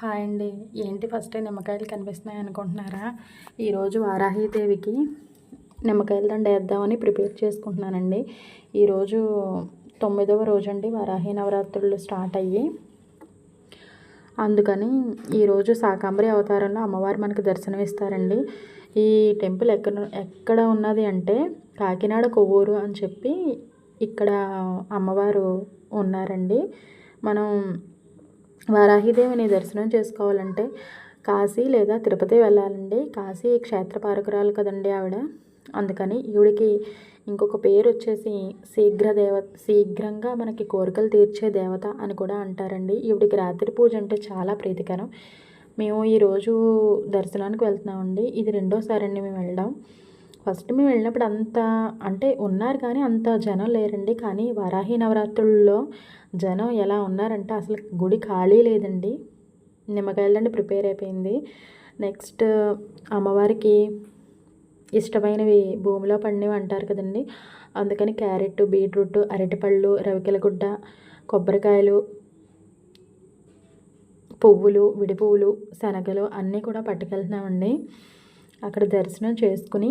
Hi అండి. ఏంటి first నిమ్మకాయలు కనిపిస్తున్నాయి అనుకుంటున్నారా? ఈరోజు వారాహిదేవికి నిమ్మకాయల దండ వేద్దామని ప్రిపేర్ చేసుకుంటున్నానండి. ఈరోజు తొమ్మిదవ రోజు అండి వారాహి నవరాత్రులు స్టార్ట్ అయ్యి. అందుకని ఈరోజు శాకాంబరి అవతారంలో అమ్మవారు మనకు దర్శనం ఇస్తారండి. ఈ టెంపుల్ ఎక్కడ ఎక్కడ ఉన్నది అంటే కాకినాడ కొవ్వూరు అని చెప్పి ఇక్కడ అమ్మవారు ఉన్నారండి. మనం వారాహిదేవిని దర్శనం చేసుకోవాలంటే కాశీ లేదా తిరుపతి వెళ్ళాలండి. కాశీ క్షేత్ర పారకురాలు కదండి ఆవిడ. అందుకని ఈవిడికి ఇంకొక పేరు వచ్చేసి శీఘ్ర దేవ శీఘ్రంగా మనకి కోరికలు తీర్చే దేవత అని కూడా అంటారండి. ఈవిడికి రాత్రి పూజ అంటే చాలా ప్రీతికరం. మేము ఈరోజు దర్శనానికి వెళ్తున్నామండి. ఇది రెండోసారి అండి మేము వెళ్ళడం. ఫస్ట్ మేము వెళ్ళినప్పుడు అంత అంటే ఉన్నారు కానీ అంత జనం లేరండి. కానీ వరాహి నవరాత్రుల్లో జనం ఎలా ఉన్నారంటే అసలు గుడి ఖాళీ లేదండి. నిమ్మకాయలండి ప్రిపేర్ అయిపోయింది. నెక్స్ట్ అమ్మవారికి ఇష్టమైనవి భూమిలో పండినవి అంటారు కదండి. అందుకని క్యారెట్ బీట్రూట్ అరటిపళ్ళు రవికెలగుడ్డ కొబ్బరికాయలు పువ్వులు విడి పువ్వులు శనగలు అన్నీ కూడా పట్టుకెళ్తున్నామండి. అక్కడ దర్శనం చేసుకుని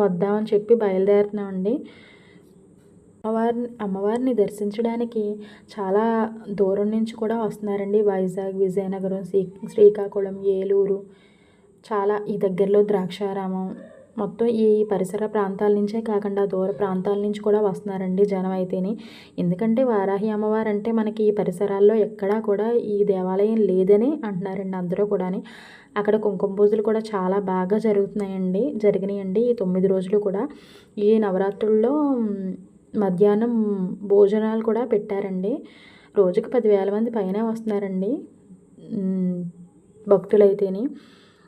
వద్దామని చెప్పి బయలుదేరుతున్నామండి. అమ్మవారిని అమ్మవారిని దర్శించడానికి చాలా దూరం నుంచి కూడా వస్తున్నారండి. వైజాగ్ విజయనగరం శ్రీ శ్రీకాకుళం ఏలూరు చాలా ఈ దగ్గరలో ద్రాక్షారామం మొత్తం ఈ పరిసర ప్రాంతాల నుంచే కాకుండా దూర ప్రాంతాల నుంచి కూడా వస్తున్నారండి జనం అయితేని. ఎందుకంటే వారాహి అమ్మవారు అంటే మనకి ఈ పరిసరాల్లో ఎక్కడా కూడా ఈ దేవాలయం లేదని అంటున్నారండి అందరూ కూడా అక్కడ కుంకుమ పూజలు కూడా చాలా బాగా జరుగుతున్నాయండి జరిగినాయండి ఈ తొమ్మిది రోజులు కూడా. ఈ నవరాత్రుల్లో మధ్యాహ్నం భోజనాలు కూడా పెట్టారండి. రోజుకి పదివేల మంది పైన వస్తున్నారండి. భక్తులైతేని.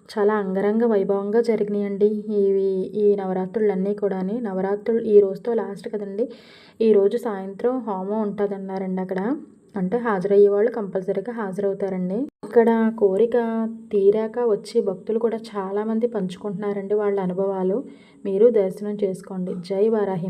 చాలా అంగరంగ వైభవంగా జరిగినాయండి ఇవి ఈ నవరాత్రులన్నీ కూడా నవరాత్రులు ఈ రోజుతో లాస్ట్ కదండి. ఈరోజు సాయంత్రం హోమం ఉంటుంది అన్నారండి అక్కడ. అంటే హాజరయ్యే వాళ్ళు కంపల్సరీగా హాజరవుతారండి. ఇక్కడ కోరిక తీరాక వచ్చి భక్తులు కూడా చాలామంది పంచుకుంటున్నారండి వాళ్ళ అనుభవాలు. మీరు దర్శనం చేసుకోండి. జై వారాహి.